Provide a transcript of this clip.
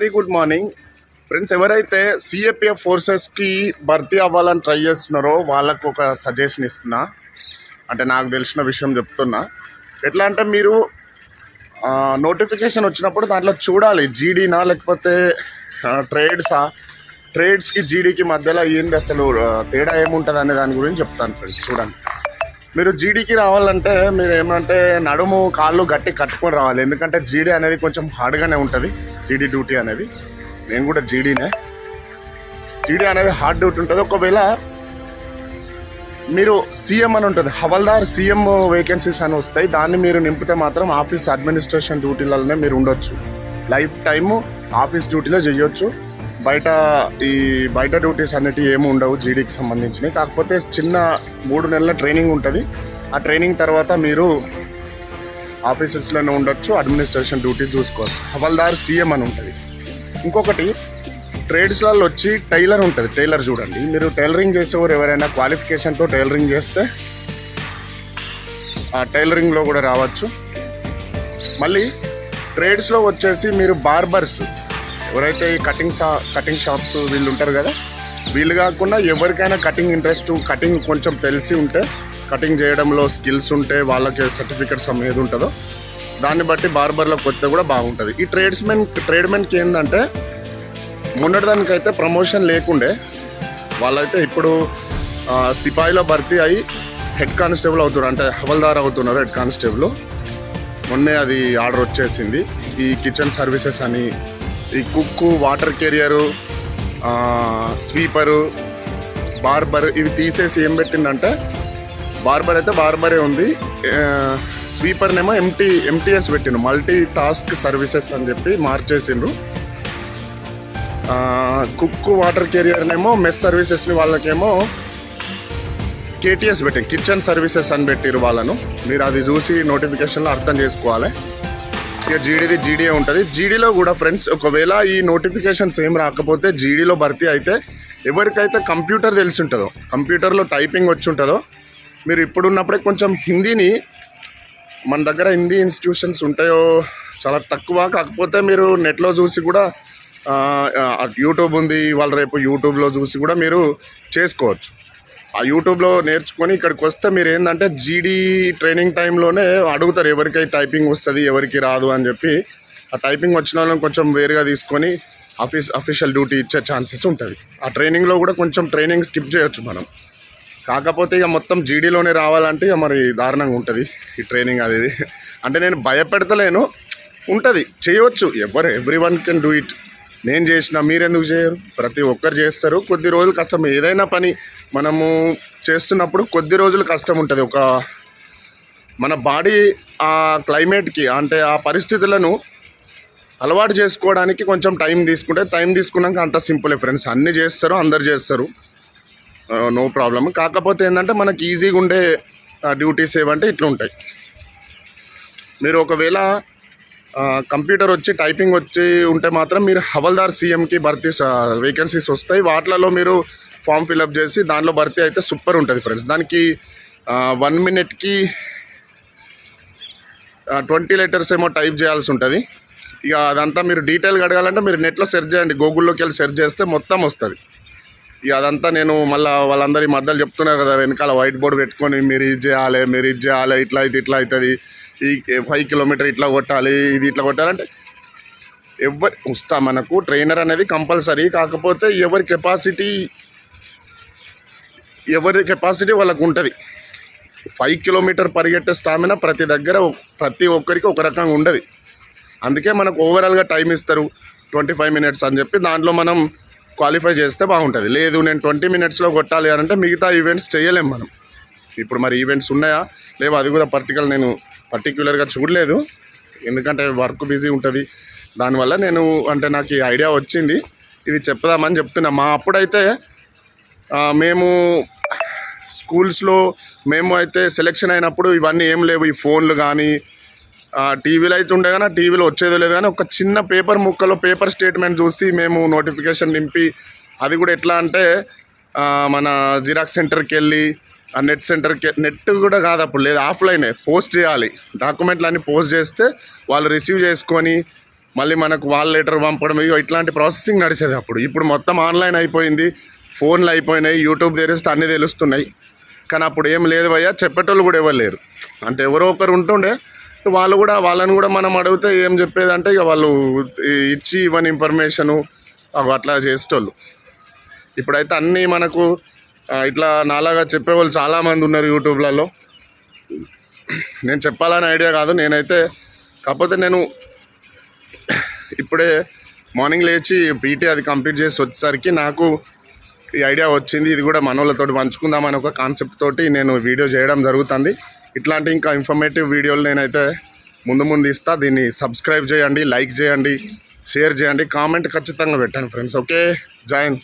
Very good morning friends ఎవరైతే CAPF ఫోర్సెస్కి భర్తీ అవ్వాలని ట్రై చేస్తున్నారో వాళ్ళకు ఒక సజెషన్ ఇస్తున్నా. అంటే నాకు తెలిసిన విషయం చెప్తున్నా. ఎట్లా అంటే మీరు నోటిఫికేషన్ వచ్చినప్పుడు దాంట్లో చూడాలి. జీడీనా లేకపోతే ట్రేడ్సా ట్రేడ్స్కి జీడీకి మధ్యలో ఏంది అసలు తేడా ఏముంటుంది అనే దాని గురించి చెప్తాను ఫ్రెండ్స్ చూడండి. మీరు జీడీకి రావాలంటే మీరు ఏమంటే నడుము కాళ్ళు గట్టి కట్టుకొని రావాలి. ఎందుకంటే జీడీ అనేది కొంచెం హార్డ్గానే ఉంటుంది. జీడీ డ్యూటీ అనేది. నేను కూడా జీడీనే జీడీ అనేది హార్డ్ డ్యూటీ ఉంటుంది. ఒకవేళ మీరు సీఎం అని ఉంటుంది. హవల్దార్ సీఎం వేకెన్సీస్ అని వస్తాయి. దాన్ని మీరు నింపితే మాత్రం ఆఫీస్ అడ్మినిస్ట్రేషన్ డ్యూటీలలోనే మీరు ఉండొచ్చు. లైఫ్ టైము ఆఫీస్ డ్యూటీలో చేయొచ్చు. బయట ఈ బయట డ్యూటీస్ అన్నిటి ఏమి ఉండవు జీడీకి సంబంధించినవి. కాకపోతే చిన్న మూడు నెలల ట్రైనింగ్ ఉంటుంది. ఆ ట్రైనింగ్ తర్వాత మీరు ఆఫీసెస్లోనే ఉండొచ్చు అడ్మినిస్ట్రేషన్ డ్యూటీ చూసుకోవచ్చు. హవల్దార్ సీఎం అని ఉంటుంది. ఇంకొకటి ట్రేడ్స్లలో వచ్చి టైలర్ ఉంటుంది టైలర్ చూడండి. మీరు టైలరింగ్ చేసేవారు ఎవరైనా క్వాలిఫికేషన్తో టైలరింగ్ చేస్తే ఆ టైలరింగ్లో కూడా రావచ్చు. మళ్ళీ ట్రేడ్స్లో వచ్చేసి మీరు బార్బర్స్ ఎవరైతే ఈ కటింగ్ షా కటింగ్ షాప్స్ వీళ్ళు ఉంటారు కదా వీళ్ళు కాకుండా ఎవరికైనా కటింగ్ ఇంట్రెస్ట్ కటింగ్ కొంచెం తెలిసి ఉంటే కటింగ్ చేయడంలో స్కిల్స్ ఉంటే వాళ్ళకి సర్టిఫికెట్స్ ఏది ఉంటుందో దాన్ని బట్టి బార్బర్లోకి వస్తే కూడా బాగుంటుంది. ఈ ట్రేడ్స్మెన్ ట్రేడ్మెన్కి ఏంటంటే మొన్నటిదానికైతే ప్రమోషన్ లేకుండే వాళ్ళైతే ఇప్పుడు సిపాయిలో భర్తీ అయ్యి హెడ్ కానిస్టేబుల్ అవుతున్నారు. అంటే హవల్దార్ అవుతున్నారు హెడ్ కానిస్టేబుల్ మొన్నే అది ఆర్డర్ వచ్చేసింది. ఈ కిచెన్ సర్వీసెస్ అని ఈ cook water carrier sweeper barber ఇవి తీసేసి ఏం పెట్టిందంటే బార్బర్ అయితే బార్బరే ఉంది. స్వీపర్నేమో ఎంటీ ఎంటీఎస్ పెట్టిండు. మల్టీ టాస్క్ సర్వీసెస్ అని చెప్పి మార్చేసిండ్రు. కుక్ వాటర్ కెరియర్నేమో మెస్ సర్వీసెస్ని వాళ్ళకేమో కేటీఎస్ పెట్టింది కిచెన్ సర్వీసెస్ అని పెట్టిరు వాళ్ళను. మీరు అది చూసి నోటిఫికేషన్లో అర్థం చేసుకోవాలి. ఇక జీడీది జీడీఏ ఉంటుంది. జీడీలో కూడా ఫ్రెండ్స్ ఒకవేళ ఈ నోటిఫికేషన్స్ ఏం రాకపోతే జీడీలో భర్తీ అయితే ఎవరికైతే కంప్యూటర్ తెలిసి ఉంటుందో కంప్యూటర్లో టైపింగ్ వచ్చి ఉంటుందో మీరు ఇప్పుడున్నప్పుడే కొంచెం హిందీని మన దగ్గర హిందీ ఇన్స్టిట్యూషన్స్ ఉంటాయో చాలా తక్కువ. కాకపోతే మీరు నెట్లో చూసి కూడా యూట్యూబ్ ఉంది. వాళ్ళు రేపు యూట్యూబ్లో చూసి కూడా మీరు చేసుకోవచ్చు. ఆ యూట్యూబ్లో నేర్చుకొని ఇక్కడికి వస్తే మీరు ఏంటంటే జీడీ ట్రైనింగ్ టైంలోనే అడుగుతారు ఎవరికై టైపింగ్ వస్తుంది ఎవరికి రాదు అని చెప్పి. ఆ టైపింగ్ వచ్చిన వాళ్ళని కొంచెం వేరుగా తీసుకొని ఆఫీస్ అఫీషియల్ డ్యూటీ ఇచ్చే ఛాన్సెస్ ఉంటుంది. ఆ ట్రైనింగ్లో కూడా కొంచెం ట్రైనింగ్ స్కిప్ చేయొచ్చు మనం. కాకపోతే ఇక మొత్తం జీడీలోనే రావాలంటే ఇక మరి దారుణంగా ఉంటుంది ఈ ట్రైనింగ్ అది ఇది. అంటే నేను భయపెడతలేను. ఉంటుంది చేయవచ్చు ఎవరు everyone can do it నేను చేసిన మీరెందుకు చేయరు? ప్రతి ఒక్కరు చేస్తారు. కొద్ది రోజులు కష్టం. ఏదైనా పని మనము చేస్తున్నప్పుడు కొద్ది రోజులు కష్టం ఉంటుంది. ఒక మన బాడీ ఆ క్లైమేట్కి అంటే ఆ పరిస్థితులను అలవాటు చేసుకోవడానికి కొంచెం టైం తీసుకుంటే టైం తీసుకున్నాక అంత సింపులే ఫ్రెండ్స్ అన్నీ చేస్తారు అందరు చేస్తారు. నో ప్రాబ్లమ్ కాకపోతే ఏంటంటే మనకి ఈజీగా ఉండే డ్యూటీస్ ఏవంటే ఇట్లా ఉంటాయి మీరు ఒకవేళ కంప్యూటర్ వచ్చి టైపింగ్ వచ్చి ఉంటే మాత్రం మీరు హవల్దార్ సీఎంకి భర్తీ వేకెన్సీస్ వస్తాయి. వాటిలలో మీరు ఫామ్ ఫిలప్ చేసి దానిలో భర్తీ అయితే సూపర్ ఉంటుంది ఫ్రెండ్స్ దానికి వన్ మినిట్కి ట్వంటీ లెటర్స్ ఏమో టైప్ చేయాల్సి ఉంటుంది. ఇక అదంతా మీరు డీటెయిల్గా అడగాలంటే మీరు నెట్లో సెర్చ్ చేయండి. గూగుల్లోకి వెళ్ళి సెర్చ్ చేస్తే మొత్తం వస్తుంది. ఇక అదంతా నేను మళ్ళీ వాళ్ళందరి మధ్యలో చెప్తున్నారు కదా వెనకాల వైట్ బోర్డు పెట్టుకొని మీరు ఇది చేయాలి మీరు ఇది చేయాలి ఇట్లా అయితే ఇట్లా అవుతుంది. ఈ ఫైవ్ కిలోమీటర్ ఇట్లా కొట్టాలి ఇది ఇట్లా కొట్టాలంటే ఎవరి వస్తా మనకు ట్రైనర్ అనేది కంపల్సరీ కాకపోతే ఎవరి కెపాసిటీ ఎవరి కెపాసిటీ వాళ్ళకు ఉంటుంది. ఫైవ్ కిలోమీటర్ పరిగెట్టే స్టామినా ప్రతి దగ్గర ప్రతి ఒక్కరికి ఒక రకంగా ఉండదు. అందుకే మనకు ఓవరాల్గా టైం ఇస్తారు ట్వంటీ ఫైవ్ మినిట్స్ అని చెప్పి దాంట్లో మనం క్వాలిఫై చేస్తే బాగుంటుంది. లేదు నేను ట్వంటీ మినిట్స్లో కొట్టాలి అని అంటే మిగతా ఈవెంట్స్ చేయలేం మనం. ఇప్పుడు మరి ఈవెంట్స్ ఉన్నాయా? లేవు? అది కూడా పర్టికులర్ నేను పర్టిక్యులర్గా చూడలేదు. ఎందుకంటే వర్క్ బిజీ ఉంటుంది. దానివల్ల నేను అంటే నాకు ఈ ఐడియా వచ్చింది. ఇది చెప్దామని చెప్తున్నా. మా అప్పుడైతే మేము స్కూల్స్లో మేము అయితే సెలెక్షన్ అయినప్పుడు ఇవన్నీ ఏం లేవు. ఈ ఫోన్లు కానీ టీవీలో అయితే ఉండే కానీ టీవీలో వచ్చేదో లేదు కానీ ఒక చిన్న పేపర్ ముక్కలో పేపర్ స్టేట్మెంట్ చూసి మేము నోటిఫికేషన్ నింపి అది కూడా ఎట్లా అంటే మన జిరాక్స్ సెంటర్కి వెళ్ళి ఆ నెట్ సెంటర్కి నెట్ కూడా కాదు అప్పుడు లేదు ఆఫ్లైనే పోస్ట్ చేయాలి. డాక్యుమెంట్లు అన్నీ పోస్ట్ చేస్తే వాళ్ళు రిసీవ్ చేసుకొని మళ్ళీ మనకు వాల్ లెటర్ పంపడం ఇగో ఇట్లాంటి ప్రాసెసింగ్ నడిచేది అప్పుడు. ఇప్పుడు మొత్తం ఆన్లైన్ అయిపోయింది ఫోన్లు అయిపోయినాయి యూట్యూబ్ తెరిస్తే అన్నీ తెలుస్తున్నాయి. కానీ అప్పుడు ఏం లేదు భయ్యా చెప్పేటోళ్ళు కూడా ఎవరు లేరు. అంటే ఎవరో ఒకరు ఉంటుండే వాళ్ళు కూడా వాళ్ళని కూడా మనం అడిగితే ఏం చెప్పేదంటే ఇక వాళ్ళు ఇచ్చి ఇవ్వని ఇన్ఫర్మేషను అవి అట్లా చేసేటోళ్ళు. ఇప్పుడైతే అన్నీ మనకు ఇట్లా నాలాగా చెప్పేవాళ్ళు చాలామంది ఉన్నారు యూట్యూబ్లలో. నేను చెప్పాలని ఐడియా కాదు నేనైతే కాకపోతే నేను ఇప్పుడే మార్నింగ్ లేచి పీటీ అది కంప్లీట్ చేసి వచ్చేసరికి నాకు ఈ ఐడియా వచ్చింది. ఇది కూడా మనోళ్ళతో పంచుకుందామని ఒక కాన్సెప్ట్ తోటి నేను వీడియో చేయడం జరుగుతుంది. ఇట్లాంటి ఇంకా ఇన్ఫర్మేటివ్ వీడియోలు నేనైతే ముందు ముందు ఇస్తా. దీన్ని సబ్స్క్రైబ్ చేయండి లైక్ చేయండి షేర్ చేయండి కామెంట్ ఖచ్చితంగా పెట్టండి ఫ్రెండ్స్ ఓకే జాయిన్